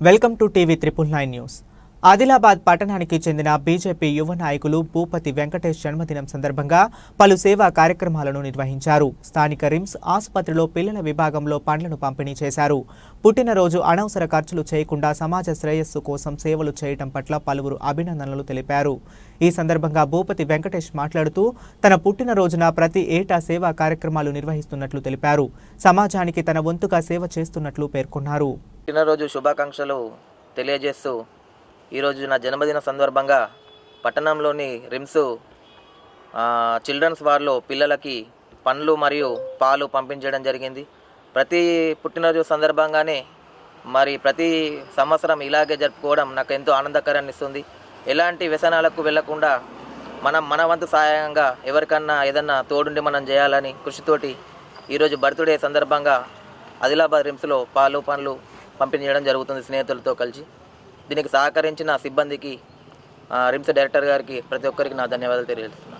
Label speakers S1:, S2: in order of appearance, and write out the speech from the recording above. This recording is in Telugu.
S1: Welcome to TV triple nine news. Adilabad పట్టణానికి చెందిన బీజేపీ యువ నాయకులు భూపతి వెంకటేష్ జన్మదినం సందర్భంగా పలు సేవా కార్యక్రమాలను నిర్వహించారు. స్థానిక రిమ్స్ ఆసుపత్రిలో పిల్లల విభాగంలో పండ్లను పంపిణీ చేశారు. పుట్టినరోజు అనవసర ఖర్చులు చేయకుండా సమాజ శ్రేయస్సు కోసం సేవలు చేయటం పట్ల పలువురు అభినందనలు తెలిపారు. ఈ సందర్భంగా భూపతి వెంకటేష్ మాట్లాడుతూ తన పుట్టినరోజున ప్రతి ఏటా సేవా కార్యక్రమాలు నిర్వహిస్తున్నట్లు తెలిపారు. సమాజానికి తన వంతుగా సేవ చేస్తున్నట్లు పేర్కొన్నారు.
S2: పుట్టినరోజు శుభాకాంక్షలు తెలియజేస్తూ ఈరోజు నా జన్మదిన సందర్భంగా పట్టణంలోని రిమ్స్ చిల్డ్రన్స్ వార్లో పిల్లలకి పండ్లు మరియు పాలు పంపించడం జరిగింది. ప్రతి పుట్టినరోజు సందర్భంగానే మరి ప్రతి సంవత్సరం ఇలాగే జరుపుకోవడం నాకు ఎంతో ఆనందకరాన్ని ఇస్తుంది. ఎలాంటి వ్యసనాలకు వెళ్ళకుండా మనం మన వంతు సహాయంగా ఎవరికన్నా ఏదన్నా తోడుండి మనం చేయాలని కృషితోటి ఈరోజు బర్త్డే సందర్భంగా ఆదిలాబాద్ రిమ్స్లో పాలు పండ్లు పంపిణీ చేయడం జరుగుతుంది స్నేహితులతో కలిసి. దీనికి సహకరించిన సిబ్బందికి ఆ, రిమ్స్ డైరెక్టర్ గారికి ప్రతి ఒక్కరికి నా ధన్యవాదాలు తెలియజేస్తున్నాను.